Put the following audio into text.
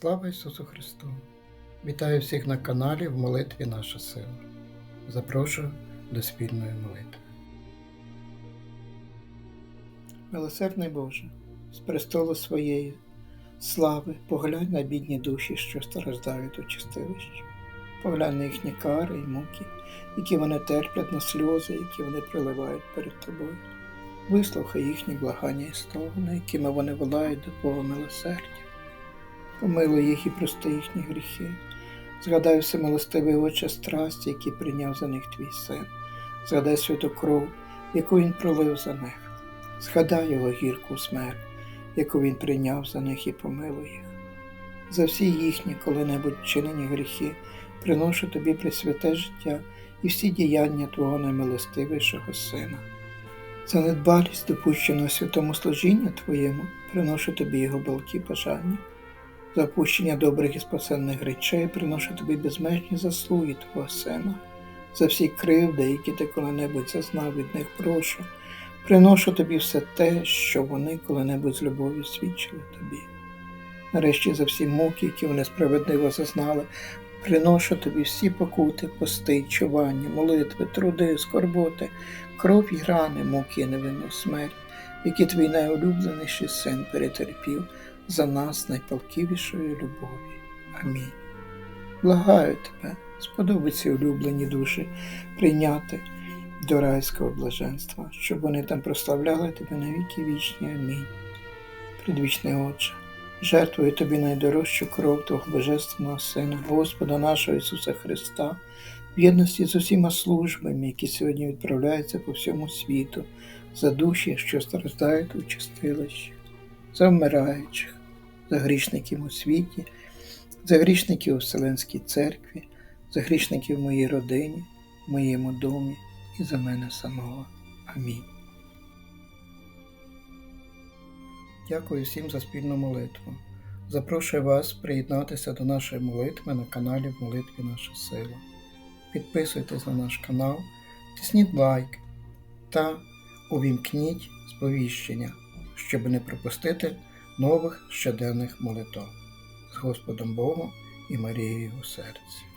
Слава Ісусу Христу! Вітаю всіх на каналі в молитві Наша сила. Запрошую до спільної молитви. Милосердний Боже, з престолу своєї слави поглянь на бідні душі, що страждають у чистилищі. Поглянь на їхні кари і муки, які вони терплять на сльози, які вони проливають перед тобою. Вислухай їхні благання і стогони, якими вони волають до Твого милосердя. Помилуй їх і прости їхні гріхи. Згадай все милостивий очі страсті, які прийняв за них твій син. Згадай святу кров, яку він пролив за них. Згадай його гірку смерть, яку він прийняв за них і помилуй їх. За всі їхні коли-небудь вчинені гріхи приношу тобі присвяте життя і всі діяння Твого наймилостивішого Сина. За недбалість допущеного святому служіння Твоєму приношу тобі його балки бажання. За опущення добрих і спасенних речей приношу тобі безмежні заслуги Твого Сина. За всі кривди, які ти коли-небудь зазнав від них, прошу, приношу тобі все те, що вони коли-небудь з любов'ю свідчили тобі. Нарешті за всі муки, які вони справедливо зазнали, приношу тобі всі покути, пости, чування, молитви, труди, скорботи, кров і рани, муки і невинну смерть, які твій найулюбленіший син перетерпів за нас найпалківішої любові. Амінь. Благаю тебе, сподобиться улюблені душі прийняти до райського блаженства, щоб вони там прославляли тебе на віки вічні. Амінь. Предвічний Отче, жертвую тобі найдорожчу кров Твого Божественного Сина, Господа нашого Ісуса Христа, в єдності з усіма службами, які сьогодні відправляються по всьому світу, за душі, що страждають у чистилищі, за вмираючих, за грішників у світі, за грішників у Вселенській церкві, за грішників в моїй родині, в моєму домі і за мене самого. Амінь. Дякую всім за спільну молитву. Запрошую вас приєднатися до нашої молитви на каналі в молитві Наша Сила. Підписуйтесь на наш канал, тисніть лайк та увімкніть сповіщення, щоб не пропустити нових щоденних молитв з Господом Богом і Марією у серці.